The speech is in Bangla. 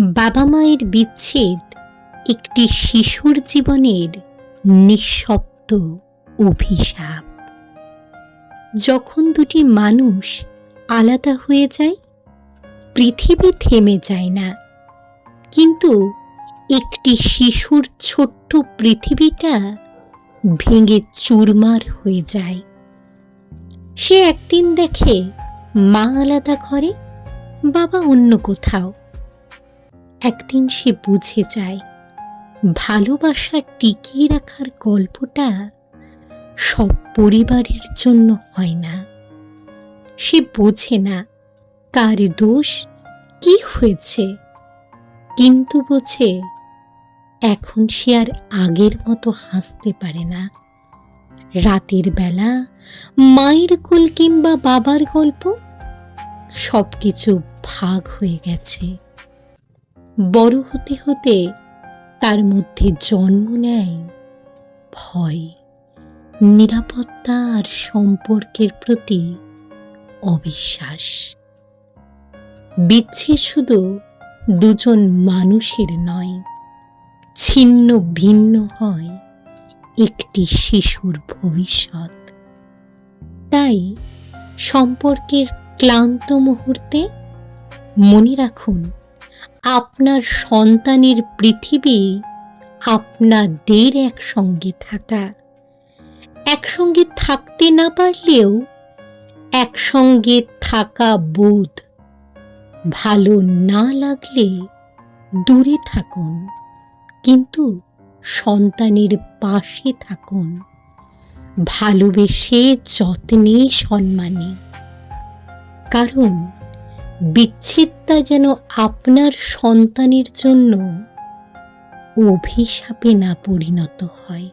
বাবা মায়ের বিচ্ছেদ একটি শিশুর জীবনের নিঃশব্দ অভিশাপ। যখন দুটি মানুষ আলাদা হয়ে যায়, পৃথিবী থেমে যায় না। কিন্তু একটি শিশুর ছোট্ট পৃথিবীটা ভেঙে চুরমার হয়ে যায়। সে একদিন দেখে মা আলাদা ঘরে, বাবা অন্য কোথাও। একদিন সে বুঝে যায়, ভালোবাসা টিকিয়ে রাখার গল্পটা সব পরিবারের জন্য হয় না। সে বোঝে না কার দোষ, কি হয়েছে। কিন্তু বোঝে এখন সে আর আগের মতো হাসতে পারে না। রাতের বেলা মায়ের কোল কিংবা বাবার গল্প সব কিছু ভাগ হয়ে গেছে। বড় হতে হতে তার মধ্যে জন্ম নেয় ভয়, নিরাপত্তা আর সম্পর্কের প্রতি অবিশ্বাস। বিচ্ছেদ শুধু দুজন মানুষের নয়, ছিন্ন ভিন্ন হয় একটি শিশুর ভবিষ্যৎ। তাই সম্পর্কের ক্লান্ত মুহূর্তে মনে রাখুন আপনার সন্তানের পৃথিবী আপনাদের একসঙ্গে থাকা। একসঙ্গে থাকতে না পারলেও একসঙ্গে থাকা বোধ ভালো না লাগলে দূরে থাকুন, কিন্তু সন্তানের পাশে থাকুন। ভালোবেসে যত্নে, সম্মানে। কারণ বিচ্ছেদটা যেন আপনার সন্তানের জন্য অভিশাপে না পরিণত হয়।